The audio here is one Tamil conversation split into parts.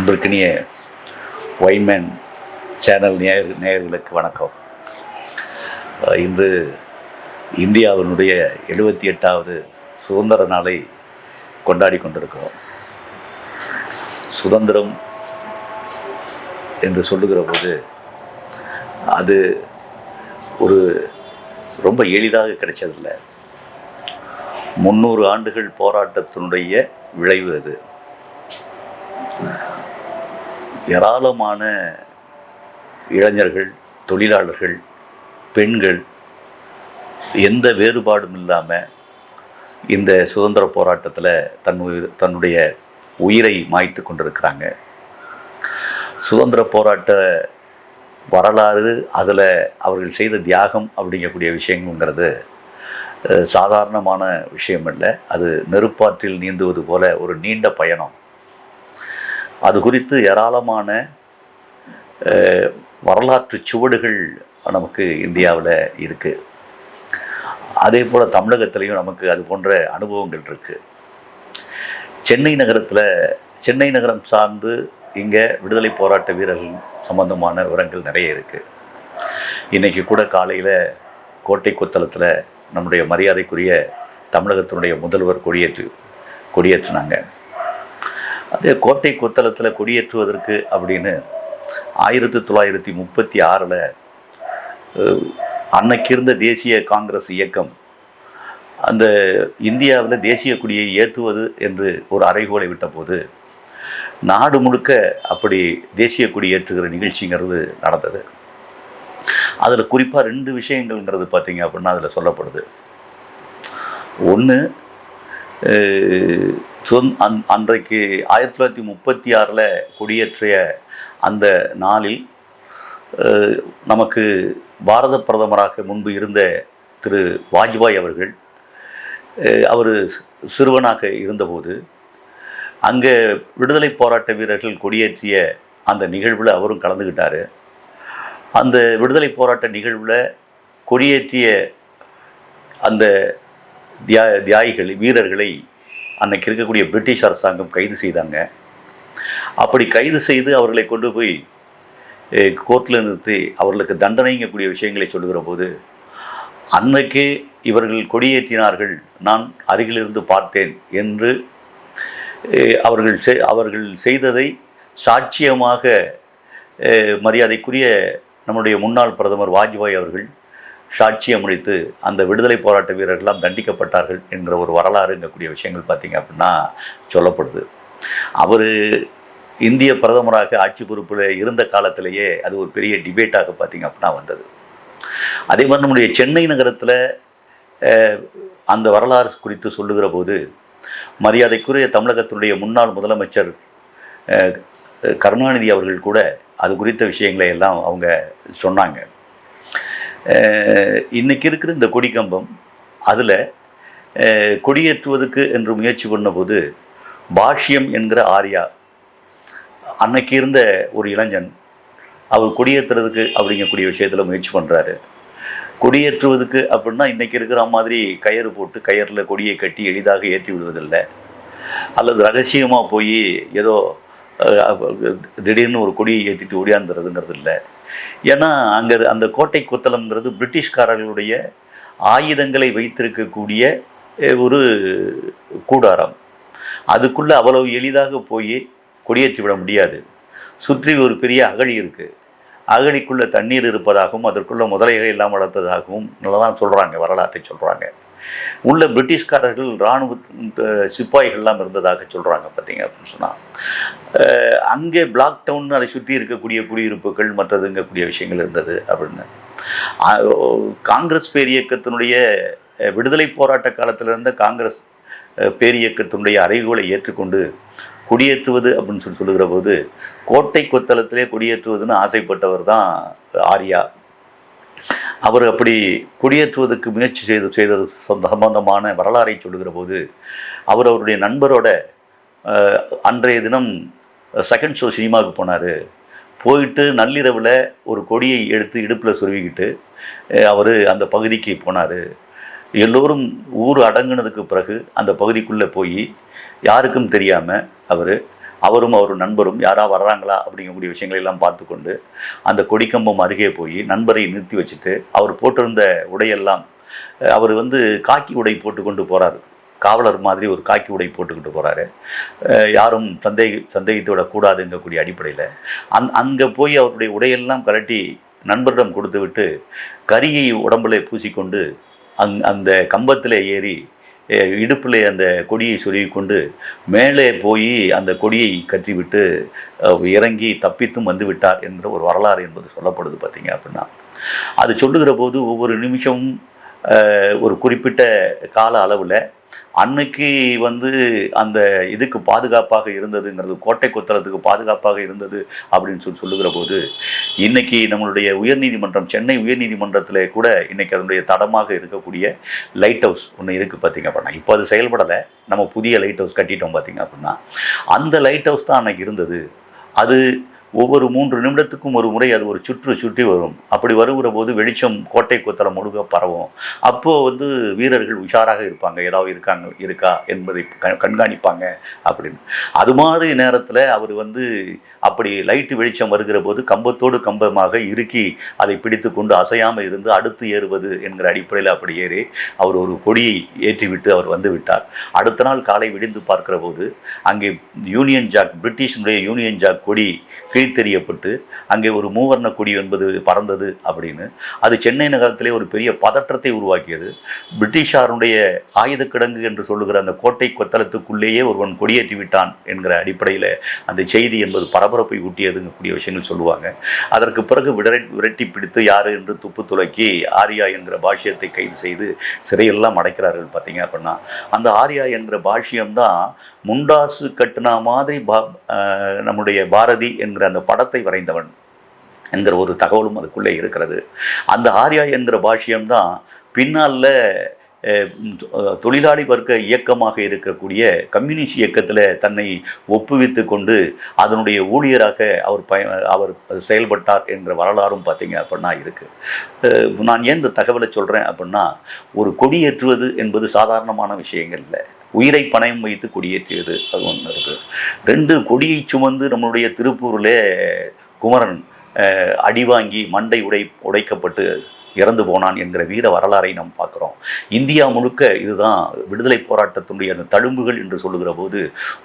அன்பிற்கினிய ஒயின்மேன் சேனல் நேர் நேயர்களுக்கு வணக்கம். இன்று இந்தியாவினுடைய எழுபத்தி எட்டாவது சுதந்திர நாளை கொண்டாடி கொண்டிருக்கிறோம். சுதந்திரம் என்று சொல்லுகிற போது அது ஒரு ரொம்ப எளிதாக கிடைச்சதில்லை. முந்நூறு ஆண்டுகள் போராட்டத்தினுடைய விளைவு அது. ஏராளமான இளைஞர்கள் தொழிலாளர்கள் பெண்கள் எந்த வேறுபாடும் இல்லாமல் இந்த சுதந்திர போராட்டத்தில் தன் உயிர் தன்னுடைய உயிரை மாய்த்து கொண்டிருக்கிறாங்க. சுதந்திர போராட்ட வரலாறு அதில் அவர்கள் செய்த தியாகம் அப்படிங்கக்கூடிய விஷயங்கிறது சாதாரணமான விஷயம் இல்லை அது நெருப்பாற்றில் நீந்துவது போல ஒரு நீண்ட பயணம். அது குறித்து ஏராளமான வரலாற்று சுவடுகள் நமக்கு இந்தியாவில் இருக்குது அதே போல் தமிழகத்திலையும் நமக்கு அது போன்ற அனுபவங்கள் இருக்குது சென்னை நகரத்தில் சென்னை நகரம் சார்ந்து இங்கே விடுதலை போராட்ட வீரர்கள் சம்பந்தமான விவரங்கள் நிறைய இருக்குது இன்றைக்கி கூட காலையில் கோட்டை கொத்தளத்தில் நம்முடைய மரியாதைக்குரிய தமிழகத்தினுடைய முதல்வர் கொடியேற்று கொடியேற்றினாங்க. அதே கோட்டை கொத்தளத்தில் கொடியேற்றுவதற்கு அப்படின்னு ஆயிரத்தி தொள்ளாயிரத்தி முப்பத்தி ஆறில் அன்னைக்கு இருந்த தேசிய காங்கிரஸ் இயக்கம் அந்த இந்தியாவில் தேசிய கொடியை ஏற்றுவது என்று ஒரு அறைகோலை விட்டபோது நாடு முழுக்க அப்படி தேசிய கொடி ஏற்றுகிற நிகழ்ச்சிங்கிறது நடந்தது. அதில் குறிப்பாக ரெண்டு விஷயங்கள்ங்கிறது பார்த்தீங்க அப்படின்னா அதில் சொல்லப்படுது. ஒன்று அந் அன்றைக்கு ஆயிரத்தி தொள்ளாயிரத்தி முப்பத்தி ஆறில் கொடியேற்றிய அந்த நாளில் நமக்கு பாரத பிரதமராக முன்பு இருந்த திரு வாஜ்பாய் அவர்கள் அவர் சிறுவனாக இருந்தபோது அங்கே விடுதலை போராட்ட வீரர்கள் கொடியேற்றிய அந்த நிகழ்வில் அவரும் கலந்துக்கிட்டார் அந்த விடுதலை போராட்ட நிகழ்வில் கொடியேற்றிய அந்த தியா தியாகிகளை வீரர்களை அன்னைக்கு இருக்கக்கூடிய பிரிட்டிஷ் அரசாங்கம் கைது செய்தாங்க. அப்படி கைது செய்து அவர்களை கொண்டு போய் கோர்ட்டில் நிறுத்தி அவர்களுக்கு தண்டனைங்கக்கூடிய விஷயங்களை சொல்லுகிற போது அன்னைக்கு இவர்கள் கொடியேற்றினார்கள் நான் அருகிலிருந்து பார்த்தேன் என்று அவர்கள் செ அவர்கள் செய்ததை சாட்சியமாக மரியாதைக்குரிய நம்முடைய முன்னாள் பிரதமர் வாஜ்பாய் அவர்கள் சாட்சியம் முடித்து அந்த விடுதலை போராட்ட வீரர்கள்லாம் தண்டிக்கப்பட்டார்கள் என்கிற ஒரு வரலாறு இருக்கக்கூடிய விஷயங்கள் பார்த்தீங்க அப்படின்னா சொல்லப்படுது. அவர் இந்திய பிரதமராக ஆட்சி பொறுப்பில் இருந்த காலத்திலேயே அது ஒரு பெரிய டிபேட்டாக பார்த்தீங்க அப்படின்னா வந்தது. அதே மாதிரி நம்முடைய சென்னை நகரத்தில் அந்த வரலாறு குறித்து சொல்லுகிற போது மரியாதைக்குரிய தமிழகத்தினுடைய முன்னாள் முதலமைச்சர் கருணாநிதி அவர்கள் கூட அது குறித்த விஷயங்களை எல்லாம் அவங்க சொன்னாங்க. இன்றைக்கி இருக்கிற இந்த கொடிக்கம்பம் அதில் கொடியேற்றுவதற்கு என்று முயற்சி பண்ணபோது பாஷ்யம் என்கிற ஆர்யா அன்னைக்கு இருந்த ஒரு இளைஞன் அவர் கொடியேற்றுறதுக்கு அப்படிங்கக்கூடிய விஷயத்தில் முயற்சி பண்ணுறாரு கொடியேற்றுவதுக்கு அப்படின்னா இன்றைக்கி இருக்கிற மாதிரி கயிறு போட்டு கயிறில் கொடியை கட்டி எளிதாக ஏற்றி விடுவதில்லை. அல்லது ரகசியமாக போய் ஏதோ திடீர்னு ஒரு கொடியை ஏற்றிட்டு ஓடியாந்துறதுங்கிறது இல்லை ஏன்னா அங்கே அந்த கோட்டை கொத்தளம்ங்கிறது பிரிட்டிஷ்காரர்களுடைய ஆயுதங்களை வைத்திருக்கக்கூடிய ஒரு கூடாரம். அதுக்குள்ளே அவ்வளவு எளிதாக போய் கொடியேற்றி விட முடியாது. சுற்றி ஒரு பெரிய அகழி இருக்குது அகழிக்குள்ளே தண்ணீர் இருப்பதாகவும் அதற்குள்ளே முதலைகள் எல்லாம் வளர்த்ததாகவும் நல்லா தான் சொல்கிறாங்க வரலாற்றை சொல்கிறாங்க உள்ள பிரிட்டிஷ்காரர்கள் இராணுவ சிப்பாய்கள்லாம் இருந்ததாக சொல்கிறாங்க பார்த்தீங்க அப்படின்னு சொன்னால் அங்கே பிளாக் டவுன் அதை சுற்றி இருக்கக்கூடிய குடியிருப்புகள் மற்றதுங்கக்கூடிய விஷயங்கள் இருந்தது அப்படின்னு. காங்கிரஸ் பேரியக்கத்தினுடைய விடுதலை போராட்ட காலத்தில் இருந்த காங்கிரஸ் பேரியக்கத்தினுடைய அறைகோலை ஏற்றுக்கொண்டு குடியேற்றுவது அப்படின்னு சொல்லி சொல்லுகிற போது கோட்டை கொத்தளத்திலே குடியேற்றுவதுன்னு ஆசைப்பட்டவர் தான் ஆர்யா அவர் அப்படி குடியேற்றுவதற்கு முயற்சி செய்து செய்தது சொந்த- சம்பந்தமான வரலாறை சொல்லுகிற போது அவர் அவருடைய நண்பரோட அன்றைய தினம் செகண்ட் ஷோ சினிமாவுக்கு போனார். போயிட்டு நள்ளிரவில் ஒரு கொடியை எடுத்து இடுப்பில் சொருவிக்கிட்டு அவர் அந்த பகுதிக்கு போனார். எல்லோரும் ஊர் அடங்குனதுக்கு பிறகு அந்த பகுதிக்குள்ளே போய் யாருக்கும் தெரியாமல் அவர் அவரும் அவர் நண்பரும் யாரா வர்றாங்களா அப்படிங்கக்கூடிய விஷயங்களெல்லாம் பார்த்து கொண்டு அந்த கொடிக்கம்பம் அருகே போய் நண்பரை நிறுத்தி வச்சுட்டு அவர் போட்டிருந்த உடையெல்லாம் அவர் வந்து காக்கி உடை போட்டுக்கொண்டு போகிறார் காவலர் மாதிரி ஒரு காக்கி உடை போட்டுக்கிட்டு போகிறாரு யாரும் சந்தேகி சந்தேகித்து விடக்கூடாதுங்கக்கூடிய அடிப்படையில் அந் அங்கே போய் அவருடைய உடையெல்லாம் கலட்டி நண்பரிடம் கொடுத்து விட்டு கரியை உடம்புல பூசிக்கொண்டு அங் அந்த கம்பத்தில் ஏறி இடுப்பில் அந்த கொடியை சொருகி கொண்டு மேலே போய் அந்த கொடியை கட்டிவிட்டு இறங்கி தப்பித்தும் வந்து விட்டார் என்ற ஒரு வரலாறு என்பது சொல்லப்படுது பார்த்தீங்க அப்படின்னா. அது சொல்லுகிற போது ஒவ்வொரு நிமிஷமும் ஒரு குறிப்பிட்ட கால அளவில் அன்னைக்கு வந்து அந்த இதுக்கு பாதுகாப்பாக இருந்ததுங்கிறது கோட்டை கொத்தளத்துக்கு பாதுகாப்பாக இருந்தது அப்படின்னு சொல்லி சொல்லுகிற போது இன்னைக்கு நம்மளுடைய உயர்நீதிமன்றம் சென்னை உயர்நீதிமன்றத்தில் கூட இன்னைக்கு அதனுடைய தடமாக இருக்கக்கூடிய லைட் ஹவுஸ் ஒன்று இருக்குது பார்த்தீங்க அப்படின்னா. இப்போ அது செயல்படலை. நம்ம புதிய லைட் ஹவுஸ் கட்டிட்டோம் பார்த்தீங்க அப்படின்னா. அந்த லைட் ஹவுஸ் தான் அன்னைக்கு இருந்தது. அது ஒவ்வொரு மூன்று நிமிடத்துக்கும் ஒரு முறை அது ஒரு சுற்று சுற்றி வரும். அப்படி வருகிற போது வெளிச்சம் கோட்டை கொத்தளம் முழுக பரவும். அப்போது வந்து வீரர்கள் உஷாராக இருப்பாங்க. ஏதாவது இருக்காங்க இருக்கா என்பதை க கண்காணிப்பாங்க அப்படின்னு. அது மாதிரி நேரத்தில் அவர் வந்து அப்படி லைட்டு வெளிச்சம் வருகிற போது கம்பத்தோடு கம்பமாக இறுக்கி அதை பிடித்து கொண்டு அசையாமல் இருந்து அடுத்து ஏறுவது என்கிற அடிப்படையில் அப்படி ஏறி அவர் ஒரு கொடியை ஏற்றிவிட்டு அவர் வந்து விட்டார். அடுத்த நாள் காலை விடிந்து பார்க்கிற போது அங்கே யூனியன் ஜாக் பிரிட்டிஷனுடைய யூனியன் ஜாக் கொடி கீழ்த்தெறியப்பட்டு அங்கே ஒரு மூவர்ண கொடி என்பது பறந்தது அப்படின்னு. அது சென்னை நகரத்திலே ஒரு பெரிய பதற்றத்தை உருவாக்கியது. பிரிட்டிஷாருடைய ஆயுத கிடங்கு என்று சொல்லுகிற அந்த கோட்டை கொத்தளத்துக்குள்ளேயே ஒருவன் கொடியேற்றி விட்டான் என்கிற அடிப்படையில் அந்த செய்தி என்பது பரபரப்பை ஊட்டியதுங்கக்கூடிய விஷயங்கள் சொல்லுவாங்க. அதற்கு பிறகு விடரை விரட்டி பிடித்து யார் என்று துப்பு துலக்கி ஆர்யா என்கிற பாஷ்யத்தை கைது செய்து சிறையெல்லாம் அடைக்கிறார்கள் பார்த்தீங்க அப்படின்னா. அந்த ஆர்யா என்கிற பாஷ்யம்தான் முண்டாசு கட்டுனா மாதிரி பா நம்முடைய பாரதி என்கிற அந்த படத்தை வரைந்தவன் என்கிற ஒரு தகவலும் அதுக்குள்ளே இருக்கிறது. அந்த ஆர்யா என்கிற பாஷ்யம்தான் பின்னால் தொழிலாளி வர்க்க இயக்கமாக இருக்கக்கூடிய கம்யூனிஸ்ட் இயக்கத்தில் தன்னை ஒப்புவித்து கொண்டு அதனுடைய ஊழியராக அவர் பய அவர் செயல்பட்டார் என்ற வரலாறும் பார்த்தீங்க அப்படின்னா இருக்குது நான் ஏன் இந்த தகவலை சொல்கிறேன் அப்படின்னா ஒரு கொடியேற்றுவது என்பது சாதாரணமான விஷயங்கள் இல்லை. உயிரை பணயம் வைத்து கொடியேற்றியது. அது ஒன்று இருக்குது ரெண்டு கொடியை சுமந்து நம்மளுடைய திருப்பூரில் குமரன் அடிவாங்கி அடி வாங்கி மண்டை உடை உடைக்கப்பட்டு இறந்து போனான் என்கிற வீர வரலாறை நாம் பார்க்குறோம். இந்தியா முழுக்க இதுதான் விடுதலை போராட்டத்தினுடைய அந்த தழும்புகள் என்று சொல்லுகிற போது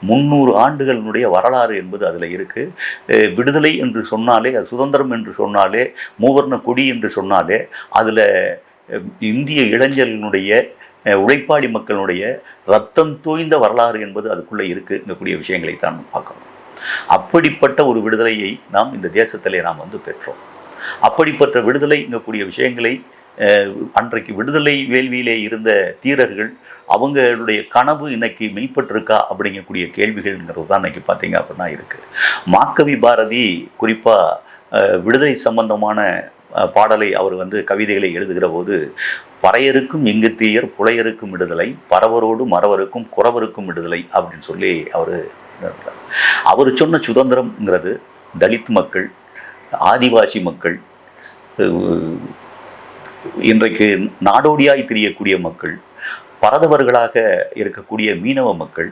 முந்நூறு ஆண்டுகளினுடைய வரலாறு என்பது அதில் இருக்குது விடுதலை என்று சொன்னாலே அது சுதந்திரம் என்று சொன்னாலே மூவர்ண கொடி என்று சொன்னாலே அதில் இந்திய இளைஞர்களுடைய உழைப்பாளி மக்களுடைய ரத்தம் தோய்ந்த வரலாறு என்பது அதுக்குள்ளே இருக்குங்கக்கூடிய விஷயங்களை தான் பார்க்கணும் அப்படிப்பட்ட ஒரு விடுதலையை நாம் இந்த தேசத்திலே நாம் வந்து பெற்றோம். அப்படிப்பட்ட விடுதலைங்கக்கூடிய விஷயங்களை அன்றைக்கு விடுதலை வேள்வியிலே இருந்த தீரர்கள் அவங்களுடைய கனவு இன்னைக்கு மெய்ப்பட்டிருக்கா அப்படிங்கக்கூடிய கேள்விகள்ங்கிறது தான் இன்னைக்கு பார்த்தீங்க அப்படின்னா இருக்குது மாக்கவி பாரதி குறிப்பாக விடுதலை சம்பந்தமான பாடலை அவர் வந்து கவிதைகளை எழுதுகிற போது பறையருக்கும் இங்கு தீயர் புலையருக்கும் விடுதலை பறவரோடு மறவருக்கும் குறவருக்கும் விடுதலை அப்படின்னு சொல்லி அவர் அவர் சொன்ன சுதந்திரம்ங்கிறது தலித் மக்கள் ஆதிவாசி மக்கள் இன்றைக்கு நாடோடியாய் திரியக்கூடிய மக்கள் பரதவர்களாக இருக்கக்கூடிய மீனவ மக்கள்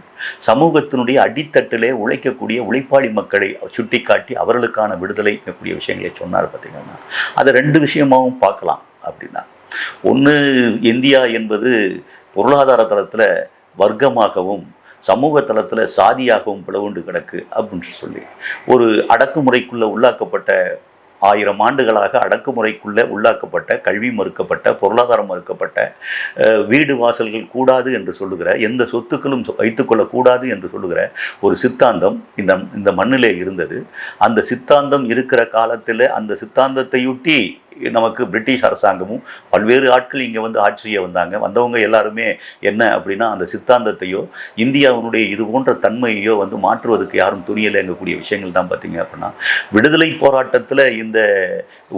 சமூகத்தினுடைய அடித்தட்டிலே உழைக்கக்கூடிய உழைப்பாளி மக்களை சுட்டிக்காட்டி அவர்களுக்கான விடுதலை இருக்கக்கூடிய விஷயங்களை சொன்னார் பார்த்தீங்கன்னா அதை ரெண்டு விஷயமாவும் பார்க்கலாம் அப்படின்னா ஒன்று இந்தியா என்பது பொருளாதார தளத்தில் வர்க்கமாகவும் சமூக தளத்தில் சாதியாகவும் பிளவுண்டு கிடக்கு அப்படின்னு சொல்லி ஒரு அடக்குமுறைக்குள்ளே உள்ளாக்கப்பட்ட ஆயிரம் ஆண்டுகளாக அடக்குமுறைக்குள்ளே உள்ளாக்கப்பட்ட கல்வி மறுக்கப்பட்ட பொருளாதாரம் மறுக்கப்பட்ட வீடு வாசல்கள் கூடாது என்று சொல்லுகிற எந்த சொத்துக்களும் வைத்துக்கொள்ளக்கூடாது என்று சொல்லுகிற ஒரு சித்தாந்தம் இந்த இந்த மண்ணிலே இருந்தது. அந்த சித்தாந்தம் இருக்கிற காலத்தில் அந்த சித்தாந்தத்தையொட்டி நமக்கு பிரிட்டிஷ் அரசாங்கமும் பல்வேறு ஆட்கள் இங்கே வந்து ஆட்சி செய்ய வந்தாங்க. வந்தவங்க எல்லாருமே என்ன அப்படின்னா அந்த சித்தாந்தத்தையோ இந்தியாவினுடைய இது போன்ற தன்மையோ வந்து மாற்றுவதற்கு யாரும் துணியலைங்கக்கூடிய விஷயங்கள் தான் பார்த்தீங்க அப்படின்னா. விடுதலை போராட்டத்தில் இந்த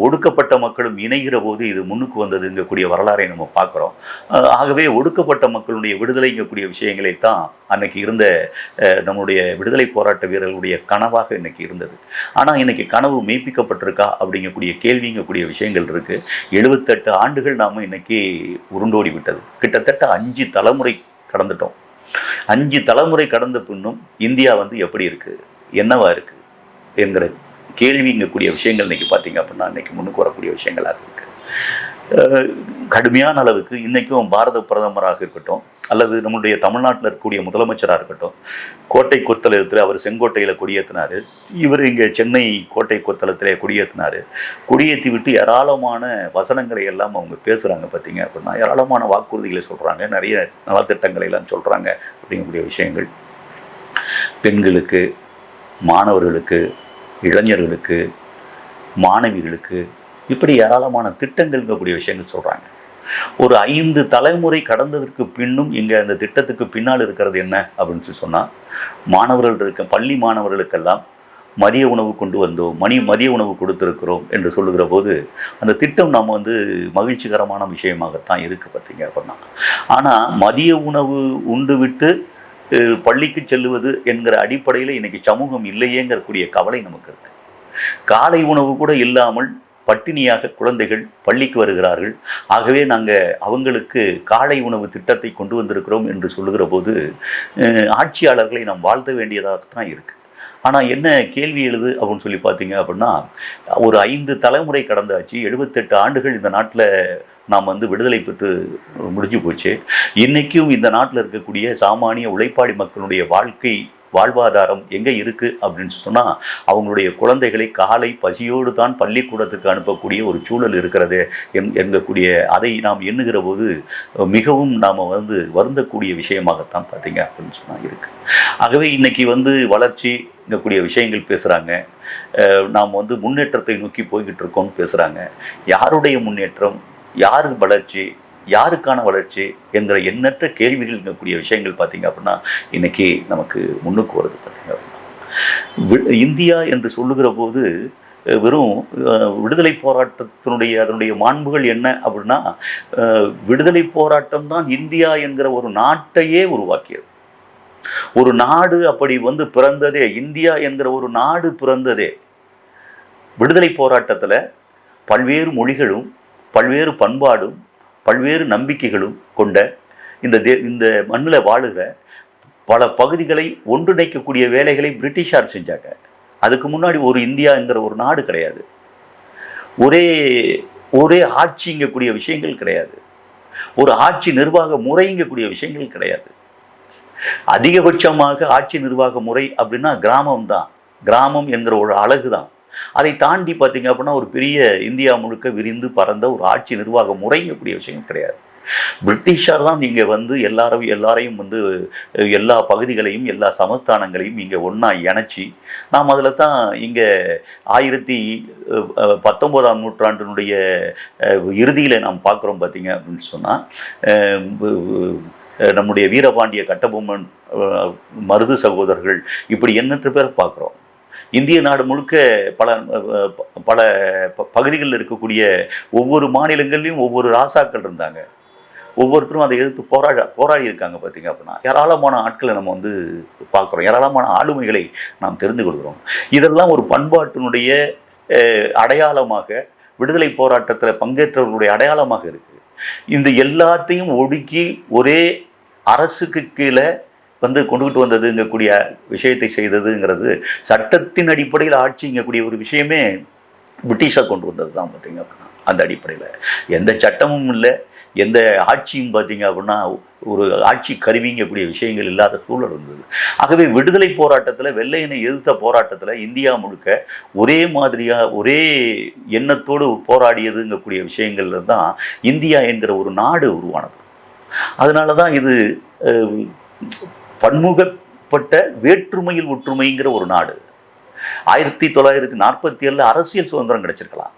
ஒடுக்கப்பட்ட மக்களும் இணைகிற போது இது முன்னுக்கு வந்ததுங்கக்கூடிய வரலாறை நம்ம பார்க்குறோம். ஆகவே ஒடுக்கப்பட்ட மக்களுடைய விடுதலைங்கக்கூடிய விஷயங்களை தான் அன்னைக்கு இருந்த நம்முடைய விடுதலை போராட்ட வீரர்களுடைய கனவாக இன்னைக்கு இருந்தது. ஆனால் இன்னைக்கு கனவு மெய்ப்பிக்கப்பட்டிருக்கா அப்படிங்கக்கூடிய கேள்விங்கக்கூடிய விஷயங்கள் இருக்குது எழுபத்தெட்டு ஆண்டுகள் நாம் இன்னைக்கு உருண்டோடி விட்டது. கிட்டத்தட்ட அஞ்சு தலைமுறை கடந்துட்டோம். அஞ்சு தலைமுறை கடந்த பின்னும் இந்தியா வந்து எப்படி இருக்குது என்னவா இருக்குது என்கிற கேள்விங்கக்கூடிய விஷயங்கள் இன்றைக்கி பார்த்தீங்க அப்படின்னா இன்றைக்கி முன்னுக்கு வரக்கூடிய விஷயங்களாக இருக்குது கடுமையான அளவுக்கு இன்றைக்கும் பாரத பிரதமராக இருக்கட்டும் அல்லது நம்முடைய தமிழ்நாட்டில் இருக்கக்கூடிய முதலமைச்சராக இருக்கட்டும் கோட்டை கொத்தளத்தில் அவர் செங்கோட்டையில் குடியேற்றினார் இவர் இங்கே சென்னை கோட்டை கொத்தளத்திலே குடியேற்றினார் கொடியேற்றி விட்டு ஏராளமான வசனங்களை எல்லாம் அவங்க பேசுகிறாங்க பார்த்தீங்க அப்படின்னா ஏராளமான வாக்குறுதிகளை சொல்கிறாங்க நிறைய நலத்திட்டங்களை எல்லாம் சொல்கிறாங்க அப்படிங்கக்கூடிய விஷயங்கள். பெண்களுக்கு மாணவர்களுக்கு இளைஞர்களுக்கு மாணவிகளுக்கு இப்படி ஏராளமான திட்டங்கள்ங்கக்கூடிய விஷயங்கள் சொல்கிறாங்க ஒரு ஐந்து தலைமுறை கடந்ததற்கு பின்னும் இங்கே அந்த திட்டத்துக்கு பின்னால் இருக்கிறது என்ன அப்படின்னு சொல்லி சொன்னால் மாணவர்கள் இருக்க பள்ளி மாணவர்களுக்கெல்லாம் மதிய உணவு கொண்டு வந்தோம் மணி மதிய உணவு கொடுத்துருக்கிறோம் என்று சொல்லுகிற போது அந்த திட்டம் நாம் வந்து மகிழ்ச்சிகரமான விஷயமாகத்தான் இருக்குது பார்த்தீங்க அப்படின்னா. ஆனால் மதிய உணவு உண்டு விட்டு பள்ளிக்கு செல்லுவது என்கிற அடிப்படையில் இன்றைக்கி சமூகம் இல்லையேங்கிறக்கூடிய கவலை நமக்கு இருக்குது காலை உணவு கூட இல்லாமல் பட்டினியாக குழந்தைகள் பள்ளிக்கு வருகிறார்கள். ஆகவே நாங்கள் அவங்களுக்கு காலை உணவு திட்டத்தை கொண்டு வந்திருக்கிறோம் என்று சொல்லுகிற போது ஆட்சியாளர்களை நாம் வாழ்த்த வேண்டியதாக இருக்குது ஆனால் என்ன கேள்வி எழுது அப்படின்னு சொல்லி பார்த்தீங்க அப்படின்னா ஒரு ஐந்து தலைமுறை கடந்தாச்சு எழுபத்தெட்டு ஆண்டுகள் இந்த நாட்டில் நாம் வந்து விடுதலை பெற்று முடிஞ்சு போச்சு. இன்றைக்கும் இந்த நாட்டில் இருக்கக்கூடிய சாமானிய உழைப்பாளி மக்களுடைய வாழ்க்கை வாழ்வாதாரம் எங்கே இருக்குது அப்படின்னு சொன்னால் அவங்களுடைய குழந்தைகளை காலை பசியோடு தான் பள்ளிக்கூடத்துக்கு அனுப்பக்கூடிய ஒரு சூழல் இருக்கிறது என் என்கக்கூடிய அதை நாம் எண்ணுகிற போது மிகவும் நாம் வந்து வருந்தக்கூடிய விஷயமாகத்தான் பார்த்தீங்க அப்படின்னு சொன்னால் இருக்குது ஆகவே இன்றைக்கி வந்து வளர்ச்சி இருக்கக்கூடிய விஷயங்கள் பேசுகிறாங்க நாம் வந்து முன்னேற்றத்தை நோக்கி போய்கிட்டு இருக்கோம்னு பேசுகிறாங்க யாருடைய முன்னேற்றம்? யாரு வளர்ச்சி யாருக்கான வளர்ச்சி என்கிற எண்ணற்ற கேள்விகள் இருக்கக்கூடிய விஷயங்கள் பார்த்தீங்க அப்படின்னா இன்னைக்கு நமக்கு முன்னுக்கு வருது பார்த்தீங்க அப்படின்னா. வி- இந்தியா என்று சொல்லுகிற போது வெறும் விடுதலை போராட்டத்தினுடைய அதனுடைய மாண்புகள் என்ன அப்படின்னா விடுதலை போராட்டம் தான் இந்தியா என்கிற ஒரு நாட்டையே உருவாக்கியது. ஒரு நாடு அப்படி வந்து பிறந்ததே இந்தியா என்கிற ஒரு நாடு பிறந்ததே. விடுதலை போராட்டத்தில் பல்வேறு மொழிகளும் பல்வேறு பண்பாடும் பல்வேறு நம்பிக்கைகளும் கொண்ட இந்த தே இந்த மண்ணில் வாழுகிற பல பகுதிகளை ஒன்றிணைக்கக்கூடிய வேலைகளை பிரிட்டிஷார் செஞ்சாங்க. அதுக்கு முன்னாடி ஒரு இந்தியாங்கிற ஒரு நாடு கிடையாது. ஒரே ஒரே ஆட்சிங்கக்கூடிய விஷயங்கள் கிடையாது. ஒரு ஆட்சி நிர்வாக முறைங்கக்கூடிய விஷயங்கள் கிடையாது. அதிகபட்சமாக ஆட்சி நிர்வாக முறை அப்படின்னா கிராமம் தான் கிராமம் என்கிற ஒரு அழகு தான் அதை தாண்டி பார்த்தீங்க அப்படின்னா ஒரு பெரிய இந்தியா முழுக்க விரிந்து பறந்த ஒரு ஆட்சி நிர்வாக முறைங்கக்கூடிய விஷயம் கிடையாது. பிரிட்டிஷார் தான் நீங்கள் வந்து எல்லாரும் எல்லாரையும் வந்து எல்லா பகுதிகளையும் எல்லா சமஸ்தானங்களையும் இங்கே ஒன்றா இணைச்சி நாம் அதில் தான் இங்கே ஆயிரத்தி பத்தொம்போதாம் நூற்றாண்டினுடைய இறுதியில் நாம் பார்க்குறோம் பார்த்தீங்க அப்படின்னு சொன்னால் நம்முடைய வீரபாண்டிய கட்டபொம்மன் மருது சகோதரர்கள் இப்படி எண்ணற்ற பேர் பார்க்குறோம். இந்திய நாடு முழுக்க பல ப- பல ப- பகுதிகளில் இருக்கக்கூடிய ஒவ்வொரு மாநிலங்கள்லையும் ஒவ்வொரு ராசாக்கள் இருந்தாங்க. ஒவ்வொருத்தரும் அதை எதிர்த்து போராட போராடி இருக்காங்க பார்த்தீங்க அப்படின்னா. ஏராளமான ஆட்களை நம்ம வந்து பார்க்குறோம். ஏராளமான ஆளுமைகளை நாம் தெரிந்து கொள்கிறோம். இதெல்லாம் ஒரு பண்பாட்டினுடைய அடையாளமாக விடுதலை போராட்டத்தில் பங்கேற்றவர்களுடைய அடையாளமாக இருக்குது இந்த எல்லாத்தையும் ஒடுக்கி ஒரே அரசுக்கு கீழே வந்து கொண்டுகிட்டு வந்ததுங்கக்கூடிய விஷயத்தை செய்ததுங்கிறது சட்டத்தின் அடிப்படையில் ஆட்சிங்கக்கூடிய ஒரு விஷயமே பிரிட்டிஷாக கொண்டு வந்தது தான் பார்த்தீங்க அப்படின்னா அந்த அடிப்படையில். எந்த சட்டமும் இல்லை எந்த ஆட்சியும் பார்த்தீங்க அப்படின்னா ஒரு ஆட்சி கருவிங்கக்கூடிய விஷயங்கள் இல்லாத சூழல் இருந்தது. ஆகவே விடுதலை போராட்டத்தில் வெள்ளையனை எதிர்த்த போராட்டத்தில் இந்தியா முழுக்க ஒரே மாதிரியாக ஒரே எண்ணத்தோடு போராடியதுங்கக்கூடிய விஷயங்கள்ல தான் இந்தியா என்கிற ஒரு நாடு உருவானது. அதனால தான் இது பன்முகப்பட்ட வேற்றுமையில் ஒற்றுமைங்கிற ஒரு நாடு. ஆயிரத்தி தொள்ளாயிரத்தி நாற்பத்தி ஏழில் அரசியல் சுதந்திரம் கிடைச்சிருக்கலாம்.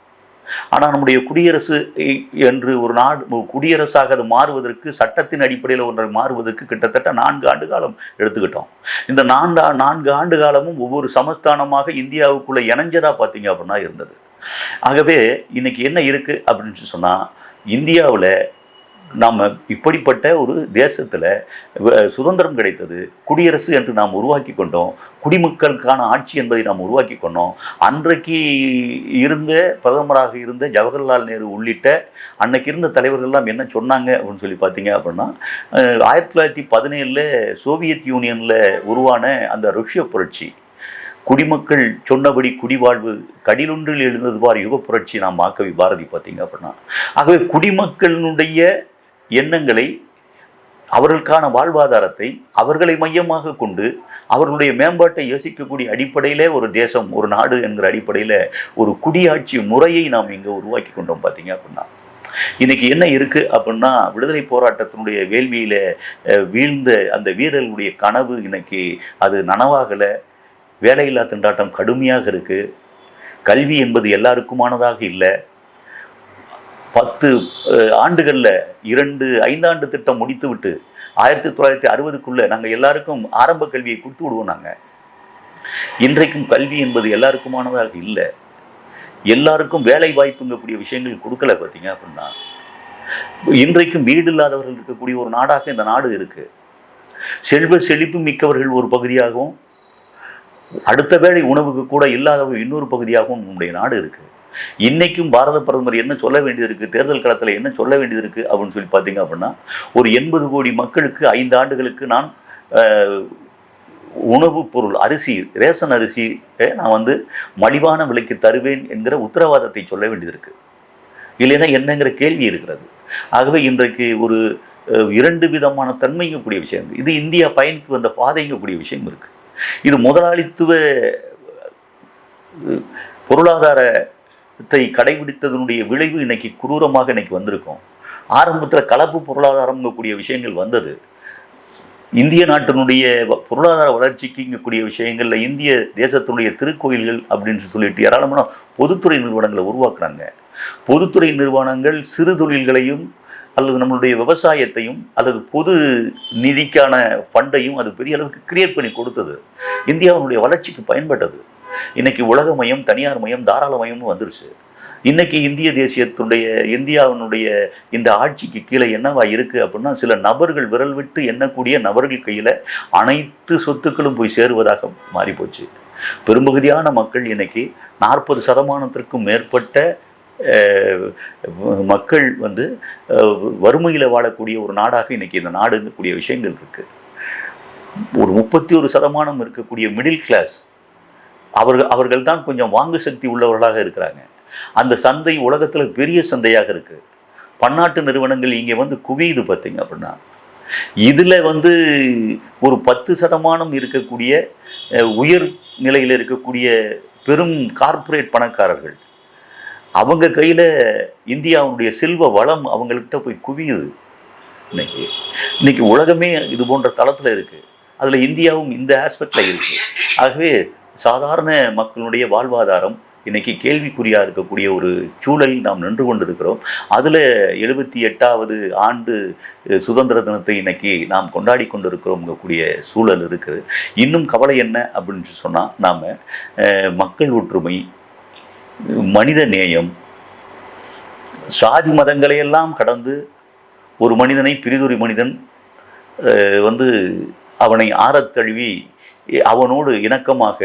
ஆனால் நம்முடைய குடியரசு இ- என்று ஒரு நாடு குடியரசாக அது மாறுவதற்கு சட்டத்தின் அடிப்படையில் ஒன்றை மாறுவதற்கு கிட்டத்தட்ட நான்கு ஆண்டு காலம் எடுத்துக்கிட்டோம். இந்த நான்கு நான்கு ஆண்டு காலமும் ஒவ்வொரு சமஸ்தானமாக இந்தியாவுக்குள்ளே இணைஞ்சதா பார்த்தீங்க அப்படின்னா இருந்தது. ஆகவே இன்னைக்கு என்ன இருக்குது அப்படின்னு சொன்னால் இந்தியாவில் நாம் இப்படிப்பட்ட ஒரு தேசத்தில் சுதந்திரம் கிடைத்தது குடியரசு என்று நாம் உருவாக்கி கொண்டோம் குடிமக்களுக்கான ஆட்சி என்பதை நாம் உருவாக்கி கொண்டோம் அன்றைக்கு இருந்த பிரதமராக இருந்த ஜவஹர்லால் நேரு உள்ளிட்ட அன்னைக்கு இருந்த தலைவர்கள்லாம் என்ன சொன்னாங்க அப்படின்னு சொல்லி பார்த்தீங்க அப்படின்னா ஆயிரத்தி தொள்ளாயிரத்தி பதினேழில் சோவியத் யூனியனில் உருவான அந்த ருஷ்ய புரட்சி குடிமக்கள் சொன்னபடி குடிவாழ்வு கடிலொன்றில் எழுந்தது பார் யுக புரட்சி நாம் மாக்கவி பாரதி பார்த்தீங்க அப்படின்னா ஆகவே குடிமக்களினுடைய எண்ணங்களை அவர்களுக்கான வாழ்வாதாரத்தை அவர்களை மையமாக கொண்டு அவர்களுடைய மேம்பாட்டை யோசிக்கக்கூடிய அடிப்படையிலே ஒரு தேசம் ஒரு நாடு என்கிற அடிப்படையில் ஒரு குடியாட்சி முறையை நாம் இங்கே உருவாக்கி கொண்டோம் பார்த்தீங்க அப்படின்னா. இன்னைக்கு என்ன இருக்கு அப்படின்னா விடுதலை போராட்டத்தினுடைய வேள்வியில வீழ்ந்த அந்த வீரர்களுடைய கனவு இன்னைக்கு அது நனவாகலை. வேலையில்லா திண்டாட்டம் கடுமையாக இருக்கு. கல்வி என்பது எல்லாருக்குமானதாக இல்லை. பத்து ஆண்டுகளில் இரண்டு ஐந்தாண்டு திட்டம் முடித்து விட்டு ஆயிரத்தி தொள்ளாயிரத்தி அறுபதுக்குள்ளே நாங்கள் எல்லாருக்கும் ஆரம்ப கல்வியை கொடுத்து விடுவோம் நாங்கள் இன்றைக்கும் கல்வி என்பது எல்லாருக்குமானதாக இல்லை. எல்லாருக்கும் வேலை வாய்ப்புங்கக்கூடிய விஷயங்கள் கொடுக்கல பார்த்தீங்க அப்படின்னா இன்றைக்கும் வீடு இல்லாதவர்கள் இருக்கக்கூடிய ஒரு நாடாக இந்த நாடு இருக்கு. செல்வ செழிப்பு மிக்கவர்கள் ஒரு பகுதியாகவும் அடுத்த வேளை உணவுக்கு கூட இல்லாதவர்கள் இன்னொரு பகுதியாகவும் நம்முடைய நாடு இருக்கு. இன்னைக்கும் பாரத பிரதமர் என்ன சொல்ல வேண்டியது இருக்கு தேர்தல் களத்தில் என்ன சொல்ல வேண்டியது இருக்கு அப்படின்னு சொல்லி பார்த்தீங்க அப்படின்னா ஒரு எண்பது கோடி மக்களுக்கு ஐந்து ஆண்டுகளுக்கு நான் உணவுப் பொருள் அரிசி ரேஷன் அரிசி நான் வந்து மலிவான விலைக்கு தருவேன் என்கிற உத்தரவாதத்தை சொல்ல வேண்டியிருக்கு இல்லைன்னா என்னங்கிற கேள்வி இருக்கிறது. ஆகவே இன்றைக்கு ஒரு இரண்டு விதமான தன்மைங்கக்கூடிய விஷயம் இருக்குது இது இந்தியா பயணித்து வந்த பாதைங்கக்கூடிய விஷயம் இருக்குது இது முதலாளித்துவ பொருளாதார பொருளாதாரத்தை கடைபிடித்ததனுடைய விளைவு இன்னைக்கு குரூரமாக இன்னைக்கு வந்திருக்கும். ஆரம்பத்தில் கலப்பு பொருளாதாரம்ங்கக்கூடிய விஷயங்கள் வந்தது. இந்திய நாட்டினுடைய வ- பொருளாதார வளர்ச்சிக்கு இங்கக்கூடிய விஷயங்களில் இந்திய தேசத்தினுடைய திருக்கோயில்கள் அப்படின்னு சொல்லிட்டு ஏராளமான பொதுத்துறை நிறுவனங்களை உருவாக்குறாங்க. பொதுத்துறை நிறுவனங்கள் சிறு தொழில்களையும் அல்லது நம்மளுடைய விவசாயத்தையும் அல்லது பொது நிதிக்கான ஃபண்டையும் அது பெரிய அளவுக்கு கிரியேட் பண்ணி கொடுத்தது. இந்தியாவினுடைய வளர்ச்சிக்கு பயன்பட்டது. இன்னைக்கு உலகமயம் தனியார் மயம் தாராளமயமும் வந்துருச்சு. இன்னைக்கு இந்திய தேசியத்துடைய இந்தியாவினுடைய இந்த ஆட்சிக்கு கீழே என்னவா இருக்கு அப்படின்னா சில நபர்கள் விரல் விட்டு எண்ணக்கூடிய நபர்கள் கையில அனைத்து சொத்துக்களும் போய் சேருவதாக மாறி போச்சு. பெரும்பகுதியான மக்கள் இன்னைக்கு நாற்பது சதமானத்திற்கும் மேற்பட்ட மக்கள் வந்து வறுமையில் வாழக்கூடிய ஒரு நாடாக இன்னைக்கு இந்த நாடுங்கக்கூடிய விஷயங்கள் இருக்குது ஒரு முப்பத்தி ஒரு சதமானம் இருக்கக்கூடிய மிடில் கிளாஸ் அவர்கள் அவர்கள் தான் கொஞ்சம் வாங்கு சக்தி உள்ளவர்களாக இருக்கிறாங்க. அந்த சந்தை உலகத்தில் பெரிய சந்தையாக இருக்குது பன்னாட்டு நிறுவனங்கள் இங்கே வந்து குவியுது பார்த்தீங்க அப்படின்னா. இதில் வந்து ஒரு பத்து சதமானம் இருக்கக்கூடிய உயர் நிலையில் இருக்கக்கூடிய பெரும் கார்ப்பரேட் பணக்காரர்கள். அவங்க கையில் இந்தியாவுடைய செல்வ வளம் அவங்கள்கிட்ட போய் குவியுது. இன்னைக்கு இன்னைக்கு உலகமே இது போன்ற தளத்தில் இருக்குது அதில் இந்தியாவும் இந்த ஆஸ்பெக்டில் இருக்குது ஆகவே சாதாரண மக்களுடைய வாழ்வாதாரம் இன்னைக்கு கேள்விக்குறியாக இருக்கக்கூடிய ஒரு சூழலில் நாம் நின்று கொண்டிருக்கிறோம். அதில் எழுபத்தி எட்டாவது ஆண்டு சுதந்திர தினத்தை இன்னைக்கு நாம் கொண்டாடி கொண்டிருக்கிறோம்ங்கக்கூடிய சூழல் இருக்குது. இன்னும் கவலை என்ன அப்படின்னு சொன்னால் நாம் மக்கள் ஒற்றுமை மனித நேயம் சாதி மதங்களை எல்லாம் கடந்து ஒரு மனிதனை பிரிதொரு மனிதன் வந்து அவனை ஆறத் தழுவி அவனோடு இணக்கமாக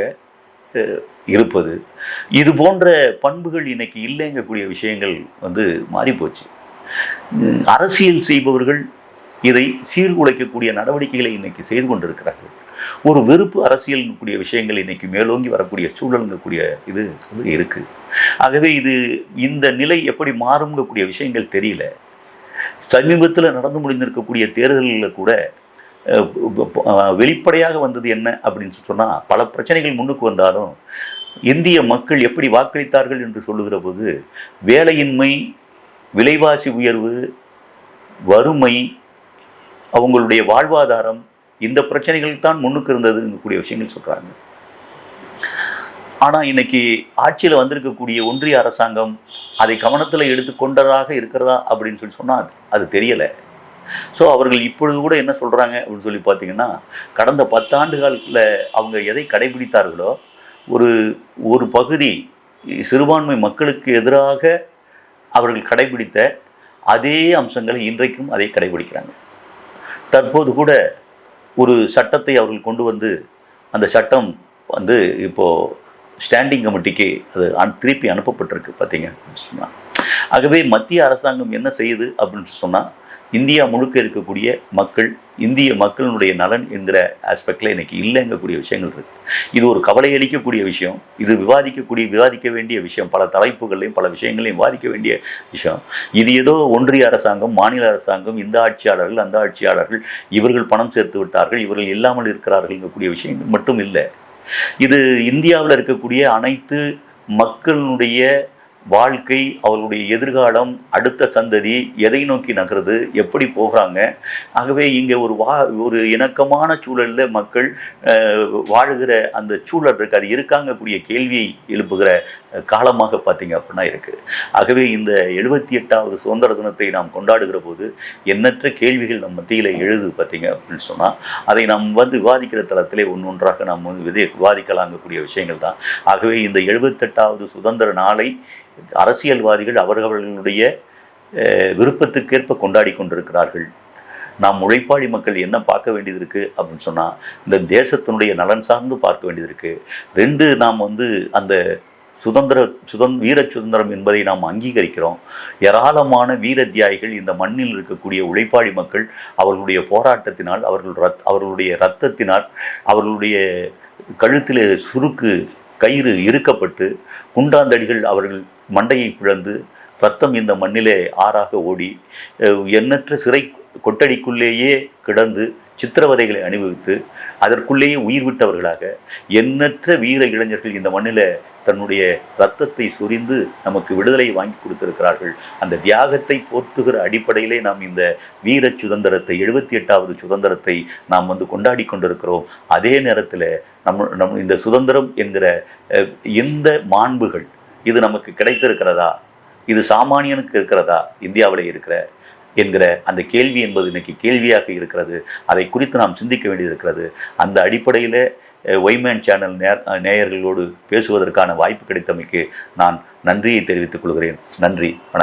இருப்பது. இது போன்ற பண்புகள் இன்னைக்கு இல்லைங்கக்கூடிய விஷயங்கள் வந்து மாறிப்போச்சு. அரசியல் செய்பவர்கள் இதை சீர்குலைக்கக்கூடிய நடவடிக்கைகளை இன்னைக்கு செய்து கொண்டிருக்கிறார்கள். ஒரு வெறுப்பு அரசியல் கூடிய விஷயங்கள் இன்னைக்கு மேலோங்கி வரக்கூடிய சூழலுங்கக்கூடிய இது வந்து இருக்குது ஆகவே இது இந்த நிலை எப்படி மாறுங்கக்கூடிய விஷயங்கள் தெரியல. சமீபத்தில் நடந்து முடிந்திருக்கக்கூடிய தேர்தல்களில் கூட வெளிப்படையாக வந்தது என்ன அப்படின்னு சொன்னால் பல பிரச்சனைகள் முன்னுக்கு வந்தாலும் இந்திய மக்கள் எப்படி வாக்களித்தார்கள் என்று சொல்லுகிற போது வேலையின்மை விலைவாசி உயர்வு வறுமை அவங்களுடைய வாழ்வாதாரம் இந்த பிரச்சனைகள் தான் முன்னுக்கு இருந்ததுங்கக்கூடிய விஷயங்கள் சொல்கிறாங்க ஆனால் இன்னைக்கு ஆட்சியில் வந்திருக்கக்கூடிய ஒன்றிய அரசாங்கம் அதை கவனத்தில் எடுத்துக்கொண்டதாக இருக்கிறதா அப்படின்னு சொல்லி சொன்னால் அது தெரியலை. ஸோ அவர்கள் இப்பொழுது கூட என்ன சொல்கிறாங்க அப்படின்னு சொல்லி பார்த்தீங்கன்னா கடந்த பத்தாண்டு காலத்தில் அவங்க எதை கடைபிடித்தார்களோ ஒரு ஒரு பகுதி சிறுபான்மை மக்களுக்கு எதிராக அவர்கள் கடைபிடித்த அதே அம்சங்களை இன்றைக்கும் அதை கடைபிடிக்கிறாங்க. தற்போது கூட ஒரு சட்டத்தை அவர்கள் கொண்டு வந்து அந்த சட்டம் வந்து இப்போது ஸ்டாண்டிங் கமிட்டிக்கு அது அனு- திருப்பி அனுப்பப்பட்டிருக்கு பார்த்தீங்க அப்படின்னு ஆகவே மத்திய அரசாங்கம் என்ன செய்யுது அப்படின்னு சொன்னால் இந்தியா முழுக்க இருக்கக்கூடிய மக்கள் இந்திய மக்களினுடைய நலன் என்கிற ஆஸ்பெக்டில் இன்னைக்கு இல்லைங்கக்கூடிய விஷயங்கள் இருக்கு. இது ஒரு கவலை அளிக்கக்கூடிய விஷயம் இது விவாதிக்கக்கூடிய விவாதிக்க வேண்டிய விஷயம் பல தலைப்புகளையும் பல விஷயங்களையும் விவாதிக்க வேண்டிய விஷயம். இது ஏதோ ஒன்றிய அரசாங்கம் மாநில அரசாங்கம் இந்த ஆட்சியாளர்கள் அந்த ஆட்சியாளர்கள் இவர்கள் பணம் சேர்த்து விட்டார்கள் இவர்கள் இல்லாமல் இருக்கிறார்கள்ங்கக்கூடிய விஷயங்கள் மட்டும் இல்லை. இது இந்தியாவில் இருக்கக்கூடிய அனைத்து மக்களினுடைய வாழ்க்கை அவர்களுடைய எதிர்காலம் அடுத்த சந்ததி எதை நோக்கி நகருது எப்படி போகிறாங்க? ஆகவே இங்கே ஒரு வா ஒரு இணக்கமான சூழலில் மக்கள் வாழுகிற அந்த சூழல் இருக்கு. அது இருக்காங்கக்கூடிய கேள்வியை எழுப்புகிற காலமாக பார்த்தீங்க அப்படின்னா இருக்குது ஆகவே இந்த எழுபத்தி எட்டாவது சுதந்திர தினத்தை நாம் கொண்டாடுகிற போது எண்ணற்ற கேள்விகள் நம் மத்தியில் எழுது பார்த்தீங்க அப்படின்னு சொன்னால் அதை நாம் வந்து விவாதிக்கிற தளத்திலே ஒன்று ஒன்றாக நாம் வந்து விதை விவாதிக்கலாங்கக்கூடிய விஷயங்கள் தான். ஆகவே இந்த எழுபத்தெட்டாவது சுதந்திர நாளை அரசியல்வாதிகள் அவர்களுடைய விருப்பத்துக்கேற்ப கொண்டாடி கொண்டிருக்கிறார்கள். நாம் உழைப்பாளி மக்கள் என்ன பார்க்க வேண்டியது இருக்குது அப்படின்னு சொன்னால் இந்த தேசத்தினுடைய நலன் சார்ந்து பார்க்க வேண்டியது இருக்குது ரெண்டு நாம் வந்து அந்த சுதந்திர சுதந் வீர சுதந்திரம் என்பதை நாம் அங்கீகரிக்கிறோம். ஏராளமான வீர தியாகிகள் இந்த மண்ணில் இருக்கக்கூடிய உழைப்பாளி மக்கள் அவர்களுடைய போராட்டத்தினால் அவர்கள் ரத் அவர்களுடைய ரத்தத்தினால் அவர்களுடைய கழுத்தில் சுருக்கு கயிறு இறுக்கப்பட்டு குண்டாந்தடிகள் அவர்கள் மண்டையை பிளந்து ரத்தம் இந்த மண்ணிலே ஆறாக ஓடி எண்ணற்ற சிறை கொட்டடிக்குள்ளேயே கிடந்து சித்திரவதைகளை அனுபவித்து அதற்குள்ளேயே உயிர் விட்டவர்களாக எண்ணற்ற வீர இளைஞர்கள் இந்த மண்ணில் தன்னுடைய ரத்தத்தை சொரிந்து நமக்கு விடுதலை வாங்கி கொடுத்திருக்கிறார்கள். அந்த தியாகத்தை போற்றுகிற அடிப்படையிலே நாம் இந்த வீர சுதந்திரத்தை எழுபத்தி எட்டாவது சுதந்திரத்தை நாம் வந்து கொண்டாடி கொண்டிருக்கிறோம். அதே நேரத்தில் நம்ம நம் இந்த சுதந்திரம் என்கிற எந்த மாண்புகள் இது நமக்கு கிடைத்திருக்கிறதா? இது சாமானியனுக்கு இருக்கிறதா? இந்தியாவில் இருக்கிற என்கிற அந்த கேள்வி என்பது இன்னைக்கு கேள்வியாக இருக்கிறது. அதை குறித்து நாம் சிந்திக்க வேண்டியது இருக்கிறது அந்த அடிப்படையில் ஒய்மேன் சேனல் நே நேயர்களோடு பேசுவதற்கான வாய்ப்பு கிடைத்தமைக்கு நான் நன்றியை தெரிவித்துக் கொள்கிறேன். நன்றி. வணக்கம்.